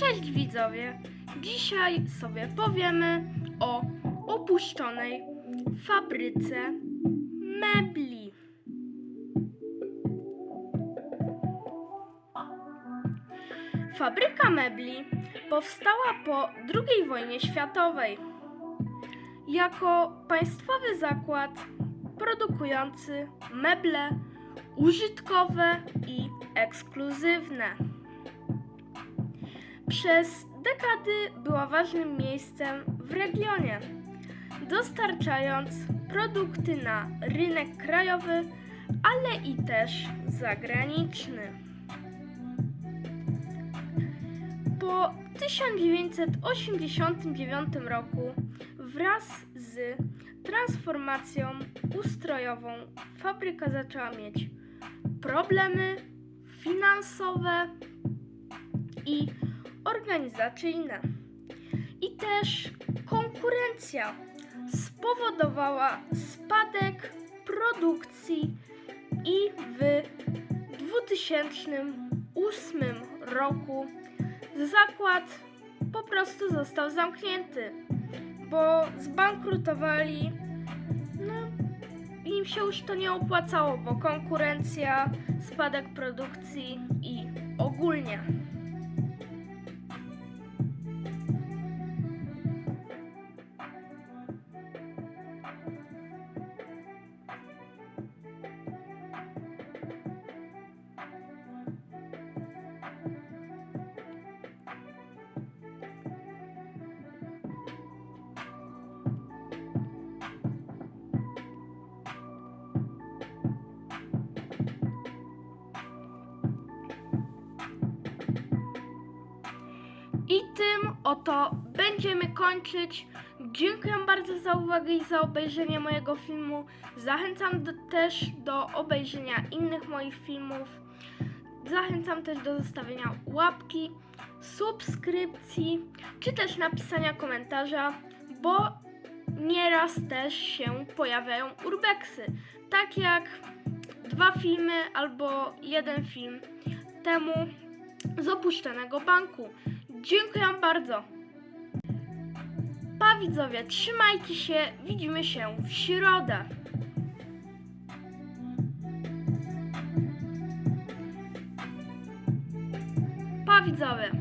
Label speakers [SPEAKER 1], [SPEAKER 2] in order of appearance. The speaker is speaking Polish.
[SPEAKER 1] Cześć widzowie! Dzisiaj sobie powiemy o opuszczonej fabryce mebli. Fabryka mebli powstała po II wojnie światowej jako państwowy zakład produkujący meble użytkowe i ekskluzywne. Przez dekady była ważnym miejscem w regionie, dostarczając produkty na rynek krajowy, ale i też zagraniczny. Po 1989 roku wraz z transformacją ustrojową fabryka zaczęła mieć problemy finansowe i organizacyjne. I też konkurencja spowodowała spadek produkcji i w 2008 roku zakład po prostu został zamknięty, bo zbankrutowali. No, im się już to nie opłacało, bo konkurencja, spadek produkcji i ogólnie. Tym oto będziemy kończyć. Dziękuję bardzo za uwagę i za obejrzenie mojego filmu. Zachęcam do, też do obejrzenia innych moich filmów. Zachęcam też do zostawienia łapki, subskrypcji, czy też napisania komentarza, bo nieraz też się pojawiają urbexy. Tak jak dwa filmy albo jeden film temu z opuszczonego banku. Dziękuję bardzo. Pa widzowie, trzymajcie się, widzimy się w środę. Pa widzowie.